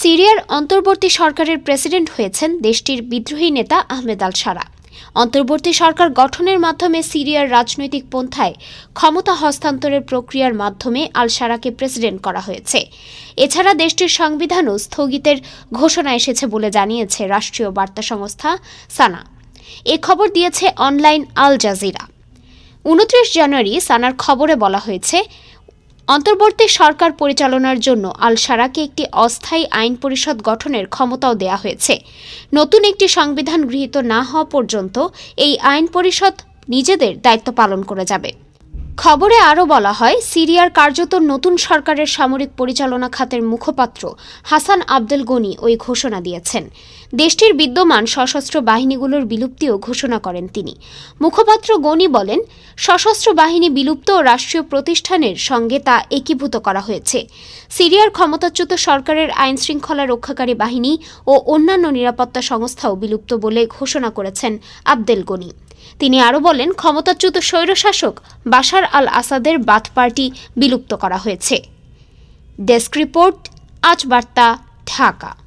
সিরিয়ার অন্তর্বর্তী সরকারের প্রেসিডেন্ট হয়েছেন দেশটির বিদ্রোহী নেতা আহমেদ আল সারা। অন্তর্বর্তী সরকার গঠনের মাধ্যমে সিরিয়ার রাজনৈতিক পন্থায় ক্ষমতা হস্তান্তরের প্রক্রিয়ার মাধ্যমে আল সারাকে প্রেসিডেন্ট করা হয়েছে। এছাড়া দেশটির সংবিধানও স্থগিতের ঘোষণা এসেছে বলে জানিয়েছে রাষ্ট্রীয় বার্তা সংস্থা সানা। এ খবর দিয়েছে অনলাইন আল জাজিরা। উনত্রিশ জানুয়ারি সানার খবরে বলা হয়েছে অন্তর্বর্তী সরকার পরিচালনার জন্য আল সারাকে একটি অস্থায়ী আইন পরিষদ গঠনের ক্ষমতাও দেয়া হয়েছে। নতুন একটি সংবিধান গৃহীত না হওয়া পর্যন্ত এই আইন পরিষদ নিজেদের দায়িত্ব পালন করে যাবে। খবরে আরও বলা হয়, সিরিয়ার কার্যত নতুন সরকারের সামরিক পরিচালনা খাতের মুখপাত্র হাসান আব্দুল গনি ওই ঘোষণা দিয়েছেন। দেশটির বিদ্যমান সশস্ত্র বাহিনীগুলোর বিলুপ্তিও ঘোষণা করেন তিনি। মুখপাত্র গনি বলেন, সশস্ত্র বাহিনী বিলুপ্ত ও রাষ্ট্রীয় প্রতিষ্ঠানের সঙ্গে তা একীভূত করা হয়েছে। সিরিয়ার ক্ষমতাচ্যুত সরকারের আইন শৃঙ্খলা রক্ষাকারী বাহিনী ও অন্যান্য নিরাপত্তা সংস্থাও বিলুপ্ত বলে ঘোষণা করেছেন আব্দেল গনি। তিনি আরও বলেন, ক্ষমতাচ্যুত স্বৈরশাসক বাশার আল আসাদের বাথ পার্টি বিলুপ্ত করা হয়েছে। ডেস্ক রিপোর্ট আজ বার্তা ঢাকা।